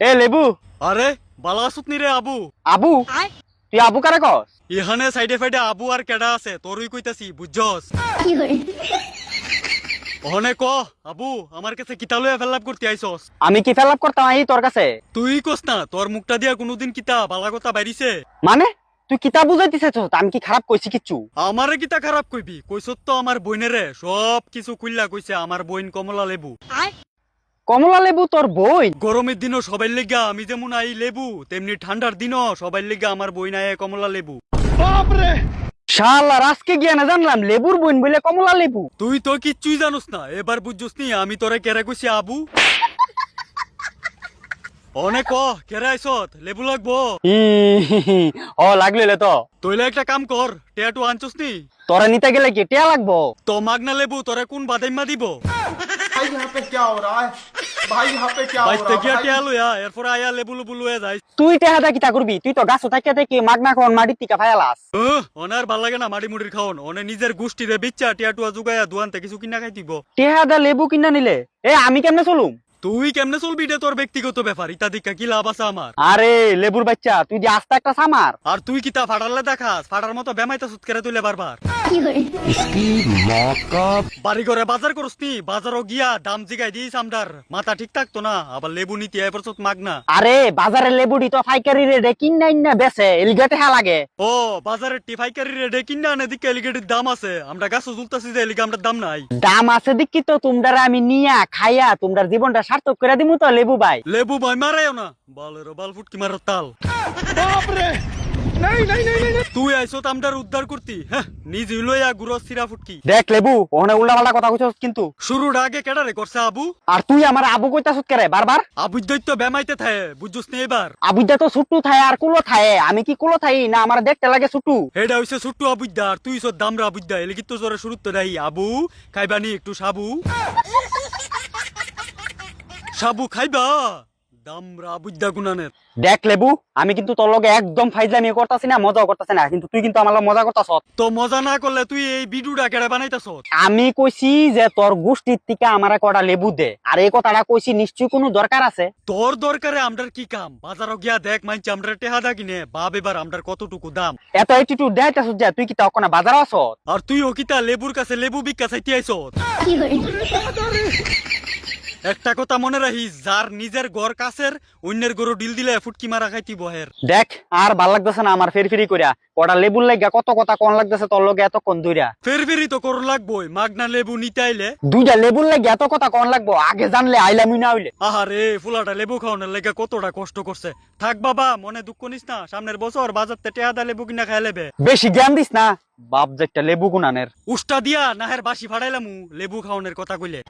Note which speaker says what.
Speaker 1: এ লেবু।
Speaker 2: আরে বালা আসুত নি রে আবু।
Speaker 1: আবু? তুই আবু কারে কস?
Speaker 2: এখানে সাইডে ফাইডে আবু আর কেডা আছে তোরই কইতাছি বুঝছস? ওহনে ক আবু আমার কাছে কিতা ফেলাপ করতে আইছস?
Speaker 1: আমি কি ফেলাপ করতাম আই তোর কাছে?
Speaker 2: তুই কস না তোর মুখটা দিয়া কোনোদিন কিতা বালা কথা বাইরিছে?
Speaker 1: মানে? তুই কিতাব বুঝাইতেছ আমি কি খারাপ কইছি কিচ্ছু?
Speaker 2: আমারে কিতা খারাপ কইবি? কইছত তো আমার বইনেরে সব কিছু কুইল্লা কইছে আমার বইন কমলা লেবু।
Speaker 1: কমলা লেবু তোর বই
Speaker 2: গরমের দিনও সবাই লেগা আমি যেমন আই লেবু তেমনি ঠান্ডার দিনও সবাই লেগা আমার বই নাই কমলা লেবু
Speaker 1: শালা আজকে গিয়া না জানলাম লেবুর বইন বলে কমলা লেবু
Speaker 2: তুই তো কিচ্ছুই জানোস না এবার বুঝছস নি আমি তোরে কেরে কইছি আবু অনেক ক কেরে আইছত লেবু লাগবো
Speaker 1: ই, ও লাগলে তো
Speaker 2: তইলে একটা কাম কর টেয়াটু আনছস নি
Speaker 1: তোরা নিতে গেলে কি টিয়া লাগবো
Speaker 2: তো মাগনা লেবু তোরে কোন বাদাইমা দিব
Speaker 3: भाई यहाँ पे क्या हो रहा है
Speaker 2: বিচ্চা জুগায়া দিব
Speaker 1: টেহা দা লেবু কিনা নিলে? এ আমি কেমনে চলুম?
Speaker 2: তুই কেমনে চলবি তোর ব্যক্তিগত ব্যাপার? ইতা দিকা কি লাভ আছে আমার?
Speaker 1: আরে লেবুর বাচ্চা তুই যে আস্তা একটা সামার।
Speaker 2: আর তুই কিতা ফাটালে দেখাস? ফাটার মতো বেমাইতে সুৎকেরা তুলে বারবার। বাড়ি ঘরে বাজার করস নি বাজারও গিয়া দাম জিগাই দিস আমদার। মাথা ঠিক থাকতো না আবার লেবু নিতে এবার চোত মাগনা।
Speaker 1: আরে বাজারে তো ফাইকারি কিনাই না বেচে এলগে টেহা লাগে।
Speaker 2: ও বাজারের টিফাইকারি রেডে কিনা আনে দিকে এলিগেটির দাম আছে। আমরা গাছও জুলতাছি যে এলিগে আমরা দাম নাই।
Speaker 1: দাম আছে দেখি তো তোমরা আমি নিয়া খাইয়া তোমরা জীবনটা সার্থক করে দিমু তো লেবু ভাই।
Speaker 2: লেবু ভাই মারাইও না। বালের বাল ফুটকি মারার তাল। তুই আইসো আমদার উদ্ধার করতি হ্যাঁ? নিজ লইয়া গুড়ো সিরা ফুটকি।
Speaker 1: দেখ লেবু ওখানে উল্টা পাল্টা কথা কইছস কিন্তু।
Speaker 2: শুরুর আগে কেডারে করছে আবু?
Speaker 1: আর তুই আমার আবু কইতাছস কেরে বারবার?
Speaker 2: আবুর দৈত্য বেমাইতে থাকে বুঝছস নি এবার?
Speaker 1: আবুদা তো ছুট্টু থায় আর কুলো থায় আমি কি কুলো থাই? না আমার দেখতে লাগে ছুট্টু
Speaker 2: হেডা হইছে ছোট্ট আবুদ্দা আর তুই সব দামরা আবুদ্দা এলে কিন্তু জোরে শুরুত তো দেই। আবু খাইবানি একটু সাবু? সাবু খাইবা? দামরা আবুদ্দা গুনানের।
Speaker 1: দেখ লেবু আমি কিন্তু তোর লগে একদম ফাইজলামি করতাছি না মজাও করতাছি না কিন্তু তুই কিন্তু আমার লগে মজা করতাছ
Speaker 2: তো মজা না করলে তুই এই বিডুটা কেড়ে বানাইতাছ
Speaker 1: আমি কইছি যে তোর গোষ্ঠীর থেকে আমার কটা লেবু দে আর এই কথাটা কইছি নিশ্চয়ই কোনো দরকার আছে?
Speaker 2: তোর দরকারে আমরার কি কাম? বাজারও গিয়া দেখ মাইনছে আমরা টেহাদা কিনে বাপ এবার আমরার কতটুকু দাম।
Speaker 1: এত অ্যাটিটিউড দেখাইতাছস যে তুই কি তাও কোনা বাজার আছ
Speaker 2: আর তুই ওকিতা লেবুর কাছে লেবু বিক্কা চাইতে আইস একটা কথা মনে রাখিস যার নিজের গড় কাছের অন্যের গরু ডিল দিলে ফুটকি মারা খাইতি বহের।
Speaker 1: দেখ আর ভালো লাগতেছে না আমার ফেরি ফেরি কইরা। কটা লেবুর লাগা কত কথা কোন লাগতেছে তোর লগে এতক্ষণ দইরা
Speaker 2: ফের ফেরি তো করুন লাগবই মাগনা লেবু নিতে আইলে।
Speaker 1: দুইটা লেবুর লাগে এত কথা কোন লাগবো আগে জানলে আইলামই না হইলে।
Speaker 2: আহারে ফুলাটা লেবু খাওয়ানোর লেগে কতটা কষ্ট করছে। থাক বাবা মনে দুঃখ নিস না সামনের বছর বাজার থেকে টেহাদা লেবু কিনা খাই লেবে।
Speaker 1: বেশি জ্ঞান দিস না। বাপ যে একটা লেবু গুনানের
Speaker 2: উষ্টা দিয়া নাহের বাসি ফাড়াইলাম লেবু খাওয়ানোর কথা কইলে।